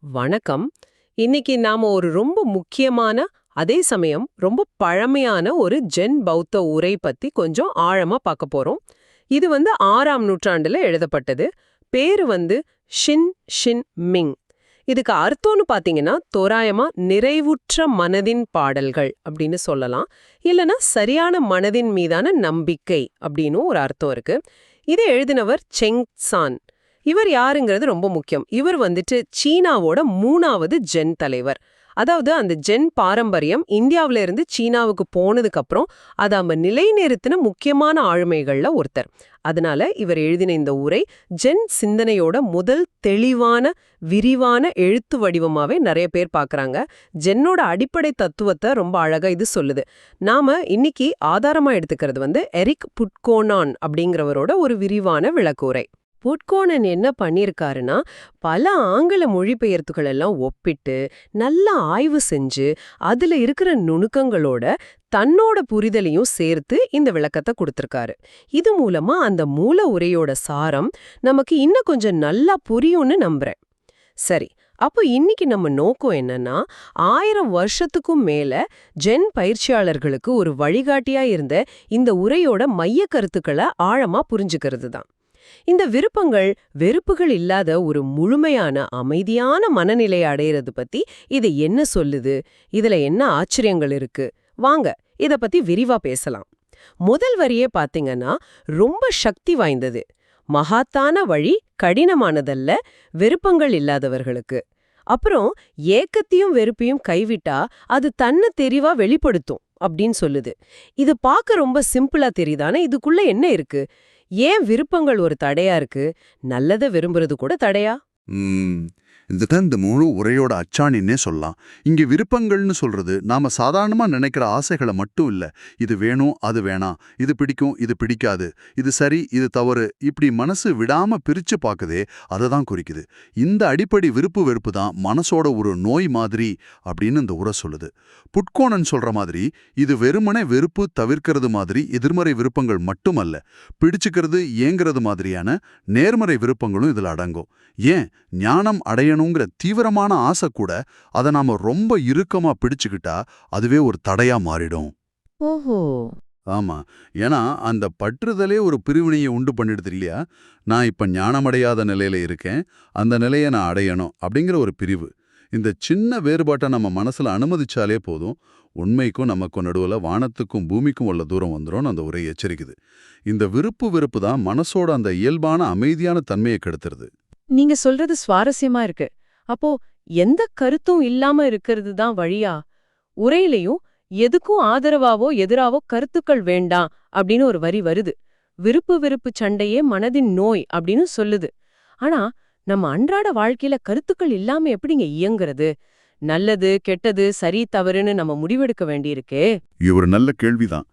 வணக்கம். இன்னைக்கு நாம ஒரு ரொம்ப முக்கியமான அதே சமயம் ரொம்ப பழமையான ஒரு ஜென் பௌத்த உரை பத்தி கொஞ்சம் ஆழமா பார்க்க போறோம். இது வந்து ஆறாம் நூற்றாண்டுல எழுதப்பட்டது. பேரு வந்து ஷின் ஷின் மிங். இதுக்கு அர்த்தம்னு பாத்தீங்கன்னா தோராயமா நிறைவுற்ற மனதின் பாடல்கள் அப்படின்னு சொல்லலாம். இல்லனா சரியான மனதின் மீதான நம்பிக்கை அப்படின்னு ஒரு அர்த்தம் இருக்கு. இதை எழுதினவர் செங் சான். இவர் யாருங்கிறது ரொம்ப முக்கியம். இவர் வந்துட்டு சீனாவோட மூணாவது ஜென் தலைவர். அதாவது அந்த ஜென் பாரம்பரியம் இந்தியாவில இருந்து சீனாவுக்கு போனதுக்கு அப்புறம் அதை நம்ம நிலைநிறுத்தின முக்கியமான ஆளுமைகள்ல ஒருத்தர். அதனால இவர் எழுதின இந்த உரை ஜென் சிந்தனையோட முதல் தெளிவான விரிவான எழுத்து வடிவமாவே நிறைய பேர் பார்க்குறாங்க ஜென்னோட அடிப்படை தத்துவத்தை ரொம்ப அழகா இது சொல்லுது. நாம இன்னைக்கு ஆதாரமா எடுத்துக்கிறது வந்து எரிக் புட்கோனான் அப்படிங்கிறவரோட ஒரு விரிவான விளக்குரை. புட்கோணன் என்ன பண்ணியிருக்காருன்னா பல ஆங்கில மொழிபெயர்த்துகள் எல்லாம் ஒப்பிட்டு நல்லா ஆய்வு செஞ்சு அதுல இருக்கிற நுணுக்கங்களோட தன்னோட புரிதலையும் சேர்த்து இந்த விளக்கத்தை கொடுத்துருக்காரு. இது மூலமா அந்த மூல உரையோட சாரம் நமக்கு இன்னும் கொஞ்சம் நல்லா புரியும்னு நம்புறேன். சரி அப்போ இன்னைக்கு நம்ம நோக்கம் என்னன்னா ஆயிரம் வருஷத்துக்கும் மேல ஜென் பயிற்சியாளர்களுக்கு ஒரு வழிகாட்டியா இருந்த இந்த உரையோட மைய கருத்துக்களை ஆழமா புரிஞ்சுக்கிறது தான் இந்த விருப்பங்கள் வெறுப்புகள் இல்லாத ஒரு முழுமையான அமைதியான மனநிலை அடையிறது பத்தி இது என்ன சொல்லுது? இதுல என்ன ஆச்சரியங்கள் இருக்கு? வாங்க இத பத்தி விரிவா பேசலாம். முதல் வரியே பாத்தீங்கன்னா ரொம்ப சக்தி வாய்ந்தது. மகாத்தான வழி கடினமானதல்ல விருப்பங்கள் இல்லாதவர்களுக்கு. அப்புறம் ஏக்கத்தையும் வெறுப்பையும் கைவிட்டா அது தன்னை தெரிவா வெளிப்படுத்தும் அப்படின்னு சொல்லுது. இது பார்க்க ரொம்ப சிம்பிளா தெரியுதானே? இதுக்குள்ள என்ன இருக்கு? ஏன் விருப்பங்கள் ஒரு தடையா இருக்கு? நல்லதை விரும்புறது கூட தடையா? இதுதான் இந்த முழு உரையோட அச்சாணின்னே சொல்லலாம். இங்க விருப்பங்கள்னு சொல்றது நாம சாதாரணமா நினைக்கிற ஆசைகளை மட்டும் இல்ல. இது வேணும் அது வேணாம். இது பிடிக்கும் இது பிடிக்காது. இது சரி இது தவறு. இப்படி மனசு விடாம பிரிச்சு பார்க்குதே அதை தான் குறிக்குது. இந்த அடிப்படை விருப்பு வெறுப்பு தான் மனசோட ஒரு நோய் மாதிரி அப்படின்னு இந்த உரை சொல்லுது. புட்கோணன் சொல்ற மாதிரி இது வெறுமனே வெறுப்பு தவிர்க்கிறது மாதிரி எதிர்மறை விருப்பங்கள் மட்டுமல்ல. பிடிச்சுக்கிறது ஏங்கிறது மாதிரியான நேர்மறை விருப்பங்களும் இதுல அடங்கும். ஏன்? ஞானம் அடையணுங்கிற தீவிரமான ஆசை கூட அதை நாம ரொம்ப இறுக்கமா பிடிச்சுக்கிட்டா அதுவே ஒரு தடையா மாறிடும். ஓஹோ. ஆமா. ஏன்னா அந்த பற்றுதலே ஒரு பிரிவினையை உண்டு பண்ணிடுது இல்லையா? நான் இப்ப ஞானமடையாத நிலையில இருக்கேன். அந்த நிலையை நான் அடையணும் அப்படிங்கிற ஒரு பிரிவு. இந்த சின்ன வேறுபாட்டை நம்ம மனசுல அனுமதிச்சாலே போதும். உண்மைக்கும் நமக்கும் நடுவுல வானத்துக்கும் பூமிக்கும் உள்ள தூரம் வந்துரும்னு அந்த உரை எச்சரிக்குது. இந்த விருப்பு வெறுப்பு தான் மனசோட அந்த இயல்பான அமைதியான தன்மையை கெடுத்துருது. நீங்க சொல்றது சுவாரஸ்யமா இருக்கு. அப்போ எந்த கருத்தும் இல்லாம இருக்கிறது தான் வழியா? உரையிலையும் எதுக்கும் ஆதரவாவோ எதிராவோ கருத்துக்கள் வேண்டாம் அப்படின்னு ஒரு வரி வருது. விருப்பு விருப்பு சண்டையே மனதின் நோய் அப்படின்னு சொல்லுது. ஆனா நம்ம அன்றாட வாழ்க்கையில கருத்துக்கள் இல்லாம எப்படிங்க இயங்குறது? நல்லது கெட்டது சரி தவறுன்னு நம்ம முடிவெடுக்க வேண்டியிருக்கே. இது ஒரு நல்ல கேள்விதான்.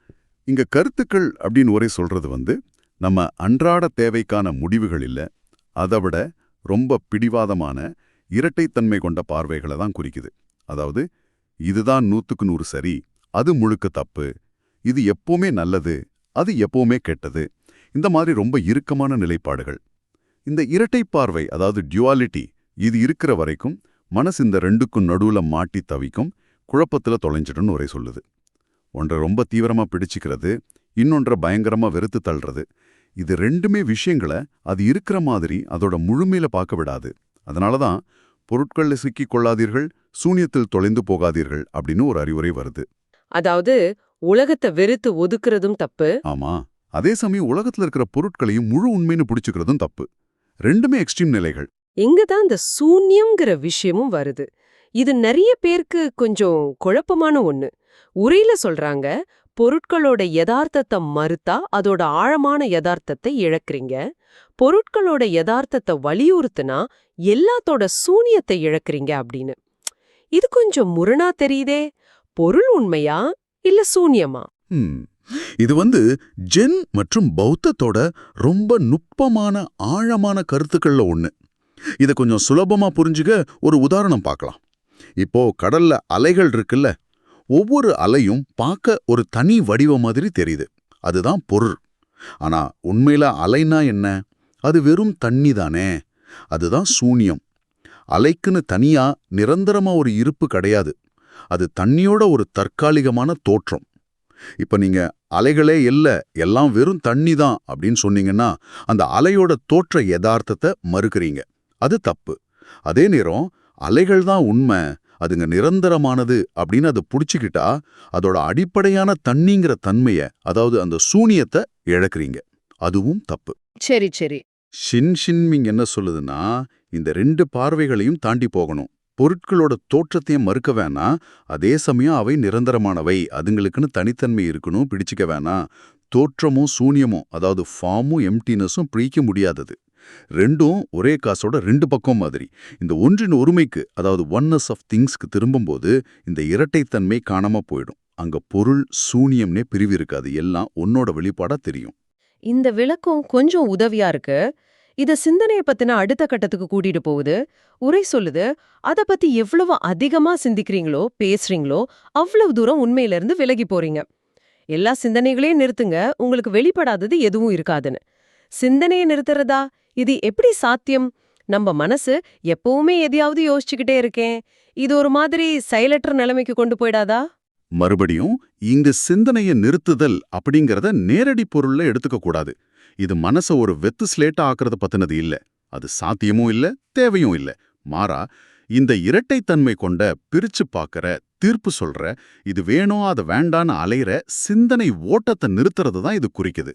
இங்க கருத்துக்கள் அப்படின்னு ஒரே சொல்றது வந்து நம்ம அன்றாட தேவைக்கான முடிவுகள் இல்ல அதை விட ரொம்ப பிடிவாதமான இரட்டைத்தன்மை கொண்ட பார்வைகளை தான் குறிக்குது. அதாவது இதுதான் நூத்துக்கு நூறு சரி அது முழுக்க தப்பு இது எப்பவுமே நல்லது அது எப்பவுமே கெட்டது இந்த மாதிரி ரொம்ப இறுக்கமான நிலைப்பாடுகள். இந்த இரட்டை பார்வை அதாவது டியூவாலிட்டி இது இருக்கிற வரைக்கும் மனசு இந்த ரெண்டுக்கும் நடுவுல மாட்டி தவிக்கும் குழப்பத்துல தொலைஞ்சிடும்னு ஒரே சொல்லுது. ஒன்றை ரொம்ப தீவிரமா பிடிச்சிக்கிறது இன்னொன்றை பயங்கரமா வெறுத்து தள்ளுறது இது ரெண்டுமே விஷயங்களை அது இருக்கிற மாதிரி அதோட முழுமையில பார்க்க விடாது. அதனால தான் பொருட்களில் சிக்கிக் கொள்ளாதீர்கள் சூன்யத்தில் தொலைந்து போகாதீர்கள் அப்படின்னு ஒரு அறிவுரை வருது. அதாவது உலகத்தை வெறுத்து ஒதுக்குறதும் தப்பு. ஆமா. அதே சமயம் உலகத்துல இருக்கிற பொருட்களையும் முழு உண்மைன்னு பிடிச்சுக்கிறதும் தப்பு. ரெண்டுமே எக்ஸ்ட்ரீம் நிலைகள். இங்கதான் இந்த சூன்யம்ங்கிற விஷயமும் வருது. இது நிறைய பேருக்கு கொஞ்சம் குழப்பமான ஒண்ணு. உரையில சொல்றாங்க பொருட்களோட யதார்த்தத்தை மறுத்தா அதோட ஆழமான யதார்த்தத்தை இழக்கிறீங்க. பொருட்களோட யதார்த்தத்தை வலியுறுத்துனா எல்லாத்தோட சூனியத்தை இழக்கிறீங்க அப்படின்னு. இது கொஞ்சம் முரணா தெரியுதே? பொருள் உண்மையா இல்ல சூன்யமா? இது வந்து ஜென் மற்றும் பௌத்தத்தோட ரொம்ப நுட்பமான ஆழமான கருத்துக்கள்ல ஒண்ணு. இத கொஞ்சம் சுலபமா புரிஞ்சுக்க ஒரு உதாரணம் பார்க்கலாம். இப்போ கடல்ல அலைகள் இருக்குல்ல? ஒவ்வொரு அலையும் பார்க்க ஒரு தனி வடிவம் மாதிரி தெரியுது. அதுதான் பொருள். ஆனா உண்மையில அலைனா என்ன? அது வெறும் தண்ணி தானே. அதுதான் சூனியம். அலைக்குன்னு தனியா நிரந்தரமா ஒரு இருப்பு கிடையாது. அது தண்ணியோட ஒரு தற்காலிகமான தோற்றம். இப்ப நீங்க அலைகளே இல்ல எல்லாம் வெறும் தண்ணி தான் அப்படின்னு சொன்னீங்கன்னா அந்த அலையோட தோற்ற யதார்த்தத்தை மறுக்கிறீங்க. அது தப்பு. அதே நேரம் அலைகள் தான் உண்மை. அதுங்க நிரந்தரமானது அப்படின்னு அதை புடிச்சுக்கிட்டா அதோட அடிப்படையான தண்ணிங்கிற தன்மைய அதாவது அந்த சூனியத்தை இழக்கிறீங்க. அதுவும் தப்பு. சரி சரி. ஷின் ஷின்மிங் என்ன சொல்லுதுன்னா இந்த ரெண்டு பார்வைகளையும் தாண்டி போகணும். பொருட்களோட தோற்றத்தையும் மறுக்க வேணாம். அதே சமயம் அவை நிரந்தரமானவை. அதுங்களுக்குன்னு தனித்தன்மை இருக்கணும். பிடிச்சிக்க வேணாம். தோற்றமும் சூனியமும் அதாவது ஃபார்மும் எம்டினஸும் பிரிக்க முடியாதது. ரெண்டும் ஒரே காசோட ரெண்டு பக்கம் மாதிரி. இந்த ஒன்றின் ஒருமைக்கு அதாவது ஒன்னஸ் ஆஃப் திங்ஸ்க்கு திரும்பும்போது இந்த இரட்டைத்தன்மை காணாம போயிடும். அங்க பொருள் சூனியம்னே பிரிவு இருக்காது. எல்லாம் உன்னோட வெளிப்பாடா தெரியும். இந்த விளக்கம் கொஞ்சம் உதவியா இருக்கு. இத சிந்தனைய பத்தின அடுத்த கட்டத்துக்கு கூட்டிட்டு போகுது. உரை சொல்லுது அத பத்தி எவ்வளவு அதிகமா சிந்திக்கிறீங்களோ பேசுறீங்களோ அவ்வளவு தூரம் உண்மையில இருந்து விலகி போறீங்க. எல்லா சிந்தனைகளையும் நிறுத்துங்க. உங்களுக்கு வெளிப்படாதது எதுவும் இருக்காதுன்னு. சிந்தனையை நிறுத்துறதா? இது எப்படி சாத்தியம்? நம்ம மனசு எப்பவுமே எதையாவது யோசிச்சுக்கிட்டே இருக்கேன் இது ஒரு மாதிரி செயலற்ற நிலைமைக்கு கொண்டு போயிடாதா? மறுபடியும் இங்கு சிந்தனையை நிறுத்துதல் அப்படிங்கறத நேரடி பொருள்ல எடுத்துக்க கூடாது. இது மனச ஒரு வெத்து ஸ்லேட்டா ஆக்குறத பத்தினது இல்ல. அது சாத்தியமும் இல்ல தேவையும் இல்ல. மாறா இந்த இரட்டைத்தன்மை கொண்ட பிரிச்சு பார்க்கற தீர்ப்பு சொல்ற இது வேணும் அது வேண்டான்னு அலையிற சிந்தனை ஓட்டத்தை நிறுத்துறது தான் இது குறிக்குது.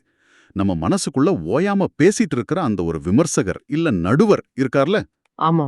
நம்ம மனசுக்குள்ள ஓயாம பேசிட்டு இருக்கிற அந்த ஒரு விமர்சகர் இல்ல நடுவர் இருக்கார்ல? ஆமா.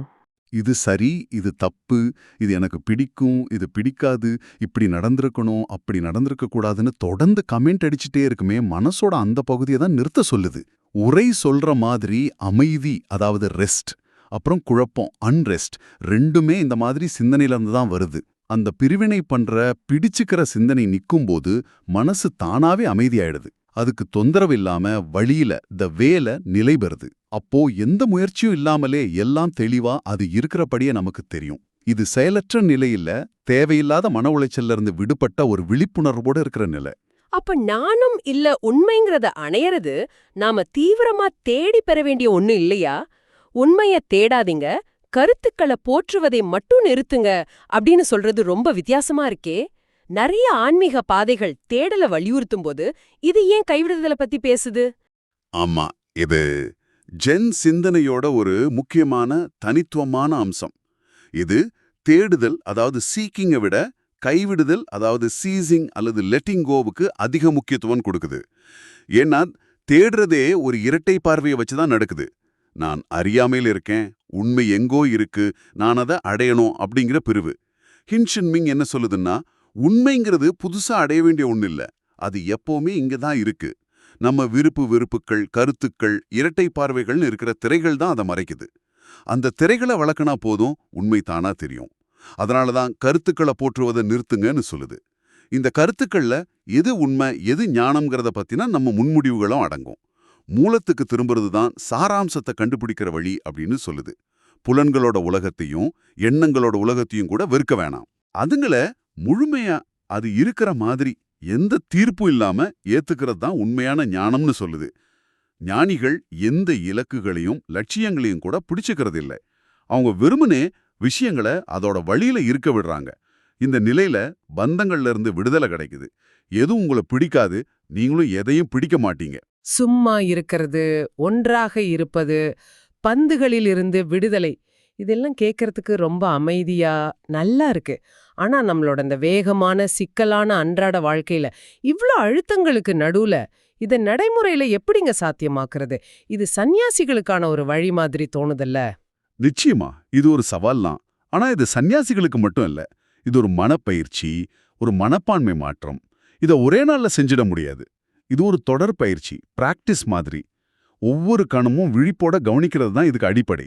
இது சரி இது தப்பு இது எனக்கு பிடிக்கும் இது பிடிக்காது இப்படி நடந்திருக்கணும் அப்படி நடந்திருக்க கூடாதுன்னு தொடர்ந்து கமெண்ட் அடிச்சுட்டே இருக்குமே மனசோட அந்த பகுதியை தான் நிறுத்த சொல்லுது. உரை சொல்ற மாதிரி அமைதி அதாவது ரெஸ்ட் அப்புறம் குழப்பம் அன்ரெஸ்ட் ரெண்டுமே இந்த மாதிரி சிந்தனையில இருந்து தான் வருது. அந்த பிரிவினை பண்ற பிடிச்சுக்கிற சிந்தனை நிக்கும்போது மனசு தானாவே அமைதியாயிடுது. அதுக்கு தொந்தரவு இல்லாம வழியில த வேல நிலை பெறுது. அப்போ எந்த முயற்சியும் இல்லாமலே எல்லாம் தெளிவா அது இருக்கிறபடியே நமக்கு தெரியும். இது செயலற்ற நிலையில தேவையில்லாத மன உளைச்சல்ல இருந்து விடுபட்ட ஒரு விழிப்புணர்வோட இருக்கிற நிலை. அப்ப நானும் இல்ல உண்மைங்கிறத அணையறது நாம தீவிரமா தேடி பெற வேண்டிய ஒண்ணு இல்லையா? உண்மைய தேடாதீங்க கருத்துக்களை போற்றுவதை மட்டும் நிறுத்துங்க அப்படின்னு சொல்றது ரொம்ப வித்தியாசமா இருக்கே. நிறைய ஆன்மீக பாதைகள் தேடல வலியுறுத்தும் போது இது ஏன் கைவிடுதலை பத்தி பேசுது? ஆமா இது ஜென் சிந்தனையோட ஒரு முக்கியமான தனித்துவமான அம்சம். இது தேடுதல் அதாவது சீக்கிங்கை விட கைவிடுதல் அதாவது சீசிங் அல்லது லெட்டிங் கோவுக்கு அதிக முக்கியத்துவம் கொடுக்குது. ஏன்னா தேடுறதே ஒரு இரட்டை பார்வையை வச்சு தான் நடக்குது. நான் அறியாமையில் இருக்கேன் உண்மை எங்கோ இருக்கு நான் அதை அடையணும் அப்படிங்கிற பிரிவு. ஹின்ஷின்மிங் என்ன சொல்லுதுன்னா உண்மைங்கிறது புதுசா அடைய வேண்டிய ஒண்ணு இல்ல அது எப்பவுமே இங்க தான் இருக்கு. நம்ம விருப்பு வெறுப்புகள் கருத்துக்கள் இரட்டை பார்வைகள்னு இருக்கிற திரைகள் தான் அதை மறைக்குது. அந்த திரைகளை வளர்க்கனா போதும் உண்மை தானா தெரியும். அதனால தான் கருத்துக்களை போற்றுவதை நிறுத்துங்கன்னு சொல்லுது. இந்த கருத்துக்கள்ல எது உண்மை எது ஞானம்ங்கிறத பத்தினா நம்ம முன்முடிவுகளும் அடங்கும். மூலத்துக்கு திரும்புறது தான் சாராம்சத்தை கண்டுபிடிக்கிற வழி அப்படின்னு சொல்லுது. புலன்களோட உலகத்தையும் எண்ணங்களோட உலகத்தையும் கூட வெறுக்க வேணாம். அதுங்கள முழுமையா அது இருக்கிற மாதிரி எந்த தீர்ப்பும் இல்லாம ஏத்துக்கிறது தான் உண்மையான ஞானம்னு சொல்லுது. ஞானிகள் எந்த இலக்குகளையும் லட்சியங்களையும் கூட பிடிச்சுக்கிறது இல்லை. அவங்க வெறுமனே விஷயங்களை அதோட வழியில இருக்க விடுறாங்க. இந்த நிலையில பந்தங்கள்ல இருந்து விடுதலை கிடைக்குது. எதுவும் உங்களை பிடிக்காது. நீங்களும் எதையும் பிடிக்க மாட்டீங்க. சும்மா இருக்கிறது ஒன்றாக இருப்பது பந்துகளில் இருந்து விடுதலை. இதெல்லாம் கேட்கறதுக்கு ரொம்ப அமைதியா நல்லா இருக்கு. ஆனா நம்மளோட இந்த வேகமான சிக்கலான அன்றாட வாழ்க்கையில இவ்ளோ அழுத்தங்களுக்கு நடுவுல இத நடைமுறையில எப்படிங்க சாத்தியமாக்குறது? இது சந்நியாசிகளுக்கான ஒரு வழி மாதிரி தோணுதல்ல. நிச்சயமா. இது ஒரு சவால் தான் ஆனா இது சன்னியாசிகளுக்கு மட்டும் இல்ல. இது ஒரு மனப்பயிற்சி ஒரு மனப்பான்மை மாற்றம். இதை ஒரே நாள்ல செஞ்சிட முடியாது. இது ஒரு தொடர் பயிற்சி பிராக்டிஸ் மாதிரி. ஒவ்வொரு கணமும் விழிப்போட கவனிக்கிறது தான் இதுக்கு அடிப்படை.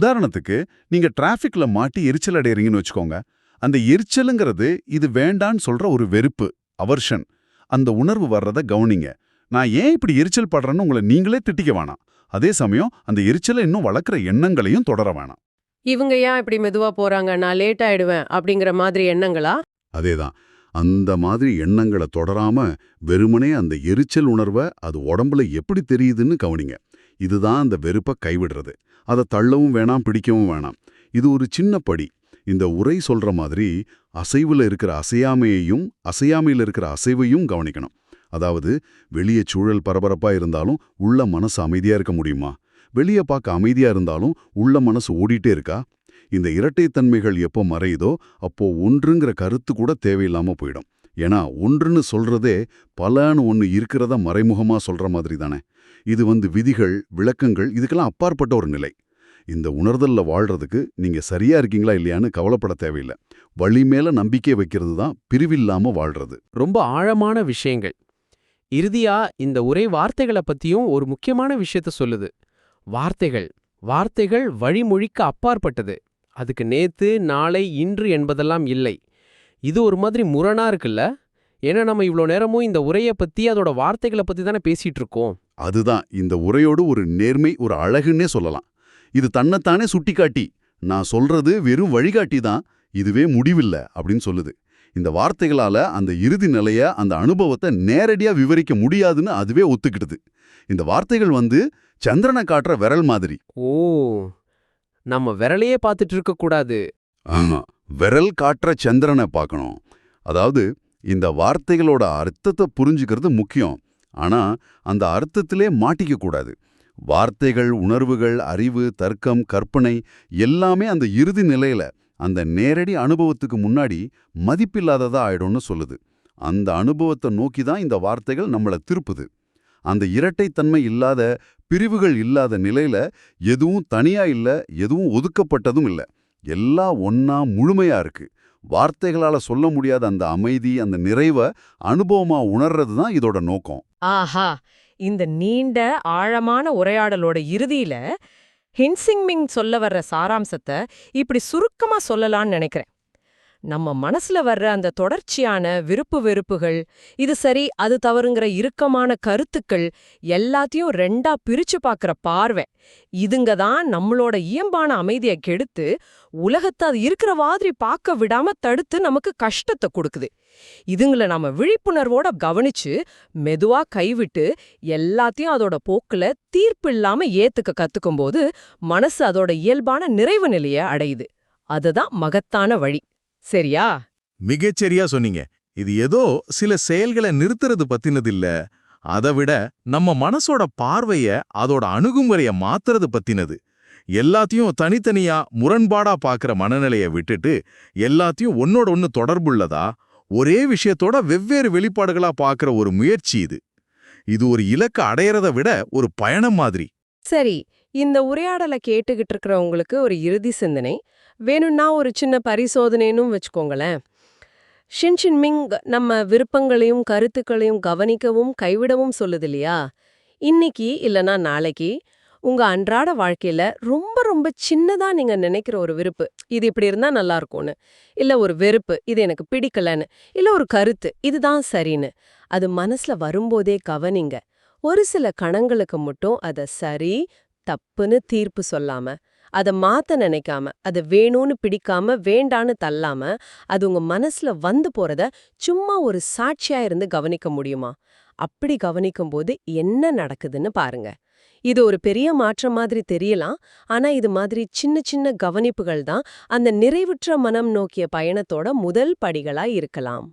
உதாரணத்துக்கு நீங்க டிராஃபிக்ல மாட்டி எரிச்சல் அடையறீங்கன்னு வச்சுக்கோங்க. அந்த எரிச்சலுங்கிறது இது வேண்டான்னு சொல்ற ஒரு வெறுப்பு அவர்ஷன் அந்த உணர்வு வர்றத கவனிங்க. நான் ஏன் இப்படி எரிச்சல் படுறேன்னு உங்களை நீங்களே திட்டிக்க வேணாம். அதே சமயம் அந்த எரிச்சலை இன்னும் வளர்க்குற எண்ணங்களையும் தொடர வேணாம். இவங்க ஏன் இப்படி மெதுவா போறாங்க? நான் லேட் ஆயிடுவேன் அப்படிங்கிற மாதிரி எண்ணங்களா? அதேதான். அந்த மாதிரி எண்ணங்களை தொடராம வெறுமனே அந்த எரிச்சல் உணர்வை அது உடம்புல எப்படி தெரியுதுன்னு கவனிங்க. இதுதான் அந்த வெறுப்பை கைவிடுறது. அதை தள்ளவும் வேணாம் பிடிக்கவும் வேணாம். இது ஒரு சின்ன படி. இந்த உரை சொல்ற மாதிரி அசைவுல இருக்கிற அசையாமையையும் அசையாமையில் இருக்கிற அசைவையும் கவனிக்கணும். அதாவது வெளியே சூழல் பரபரப்பா இருந்தாலும் உள்ள மனசு அமைதியா இருக்க முடியுமா? வெளியே பார்க்க அமைதியா இருந்தாலும் உள்ள மனசு ஓடிட்டே இருக்கா? இந்த இரட்டைத்தன்மைகள் எப்போ மறையுதோ அப்போ ஒன்றுங்கிற கருத்து கூட தேவையில்லாம போயிடும். ஏன்னா ஒன்றுன்னு சொல்றதே பலன்னு ஒன்று இருக்கிறத மறைமுகமா சொல்ற மாதிரி தானே. இது வந்து விதிகள் விளக்கங்கள் இதுக்கெல்லாம் அப்பாற்பட்ட ஒரு நிலை. இந்த உணர்தல்ல வாழ்றதுக்கு நீங்க சரியா இருக்கீங்களா இல்லையான்னு கவலைப்பட தேவையில்லை. வழி மேல நம்பிக்கை வைக்கிறது தான் பிரிவில்லாம வாழ்றது. ரொம்ப ஆழமான விஷயங்கள். இறுதியா இந்த உரை வார்த்தைகளை பத்தியும் ஒரு முக்கியமான விஷயத்த சொல்லுது. வார்த்தைகள். வார்த்தைகள் வழிமொழிக்கு அப்பாற்பட்டது. அதுக்கு நேத்து நாளை இன்று என்பதெல்லாம் இல்லை. இது ஒரு மாதிரி முரணா இருக்குல்ல? ஏன்னா நம்ம இவ்ளோ நேரமும் இந்த உரைய பத்தி அதோட வார்த்தைகளை பத்தி தானே பேசிட்டு இருக்கோம். அதுதான் இந்த உரையோடு ஒரு நேர்மை ஒரு அழகுன்னே சொல்லலாம். இது தன்னைத்தானே சுட்டிக்காட்டி நான் சொல்றது வெறும் வழிகாட்டி தான் இதுவே முடிவில்ல அப்படின்னு சொல்லுது. இந்த வார்த்தைகளால அந்த இறுதி நிலைய அந்த அனுபவத்தை நேரடியா விவரிக்க முடியாதுன்னு அதுவே ஒத்துக்கிடுது இந்த வார்த்தைகள் வந்து சந்திரனை காட்டுற விரல் மாதிரி. ஓ நம்ம விரலையே பார்த்துட்டு இருக்க கூடாது. ஆமா விரல் காட்டுற சந்திரனை பார்க்கணும். அதாவது இந்த வார்த்தைகளோட அர்த்தத்தை புரிஞ்சுக்கிறது முக்கியம். ஆனா அந்த அர்த்தத்திலே மாட்டிக்க கூடாது. வார்த்தைகள் உணர்வுகள் அறிவு தர்க்கம் கற்பனை எல்லாமே அந்த இறுதி நிலையில அந்த நேரடி அனுபவத்துக்கு முன்னாடி மதிப்பில்லாததா ஆயிடும்னு சொல்லுது. அந்த அனுபவத்தை நோக்கி தான் இந்த வார்த்தைகள் நம்மளை திருப்புது. அந்த இரட்டைத்தன்மை இல்லாத பிரிவுகள் இல்லாத நிலையில எதுவும் தனியா இல்ல எதுவும் ஒதுக்கப்பட்டதும் இல்ல. எல்லாம் ஒன்னா முழுமையா இருக்கு. வார்த்தைகளால சொல்ல முடியாத அந்த அமைதி அந்த நிறைவை அனுபவமா உணர்றது தான் இதோட நோக்கம். ஆஹா! இந்த நீண்ட ஆழமான உரையாடலோட இறுதியில ஹின்சிங்மிங் சொல்ல வர்ற சாராம்சத்தை இப்படி சுருக்கமா சொல்லலாம்னு நினைக்கிறேன். நம்ம மனசுல வர்ற அந்த தொடர்ச்சியான விருப்பு வெறுப்புகள் இது சரி அது தவறுங்கிற இறுக்கமான கருத்துக்கள் எல்லாத்தையும் ரெண்டா பிரிச்சு பார்க்கற பார்வை. இதுங்க தான் நம்மளோட இயல்பான அமைதியை கெடுத்து உலகத்தை அது இருக்கிற மாதிரி பார்க்க விடாம தடுத்து நமக்கு கஷ்டத்தை கொடுக்குது. இதுங்கள நாம விழிப்புணர்வோட கவனிச்சு மெதுவா கைவிட்டு எல்லாத்தையும் அதோட போக்குல தீர்ப்பு இல்லாம ஏத்துக்க கத்துக்கும் போது மனசு அதோட இயல்பான நிறைவு நிலைய அடையுது. அதுதான் மகத்தான வழி. சரியா? மிகச்சரியா சொன்னீங்க. இது ஏதோ சில செயல்களை நிறுத்துறது பத்தினது இல்ல அதை விட நம்ம மனசோட பார்வைய அதோட அணுகுமுறைய மாத்துறது பத்தினது. எல்லாத்தையும் தனித்தனியா முரண்பாடா பாக்குற மனநிலைய விட்டுட்டு எல்லாத்தையும் ஒன்னோட ஒன்னு தொடர்புள்ளதா? ஒரே விஷயத்தோட வெவ்வேறு வெளிப்பாடுகளா பாக்குற ஒரு முயற்சி இது. இது ஒரு இலக்க அடையறத விட ஒரு பயணம் மாதிரி. சரி இந்த உரையாடலை கேட்டுக்கிட்டு இருக்கிறவங்களுக்கு ஒரு இறுதி சிந்தனை. வேணும்னா ஒரு சின்ன பரிசோதனைன்னு வச்சுக்கோங்களேன். ஷின்ஷின் மிங் நம்ம விருப்பங்களையும் கருத்துக்களையும் கவனிக்கவும் கைவிடவும் சொல்லுது இல்லையா இன்னைக்கு இல்லனா நாளைக்கு உங்க அன்றாட வாழ்க்கையில ரொம்ப ரொம்ப சின்னதா நீங்க நினைக்கிற ஒரு விருப்பு இது இப்படி இருந்தா நல்லா இருக்கும்னு இல்ல ஒரு வெறுப்பு இது எனக்கு பிடிக்கலன்னு இல்ல ஒரு கருத்து இதுதான் சரின்னு அது மனசுல வரும்போதே கவனிங்க. ஒரு சில கணங்களுக்கு மட்டும் அத சரி தப்புன்னு தீர்ப்பு சொல்லாம அத மாத்த நினைக்காம அதை வேணும்னு பிடிக்காம வேண்டான்னு தள்ளாம அது உங்க மனசுல வந்து போறத சும்மா ஒரு சாட்சியா இருந்து கவனிக்க முடியுமா? அப்படி கவனிக்கும் போது என்ன நடக்குதுன்னு பாருங்க. இது ஒரு பெரிய மாற்றம் மாதிரி தெரியலாம் ஆனா இது மாதிரி சின்ன சின்ன கவனிப்புகள் தான் அந்த நிறைவுற்ற மனம் நோக்கிய பயணத்தோட முதல் படிகளா இருக்கலாம்.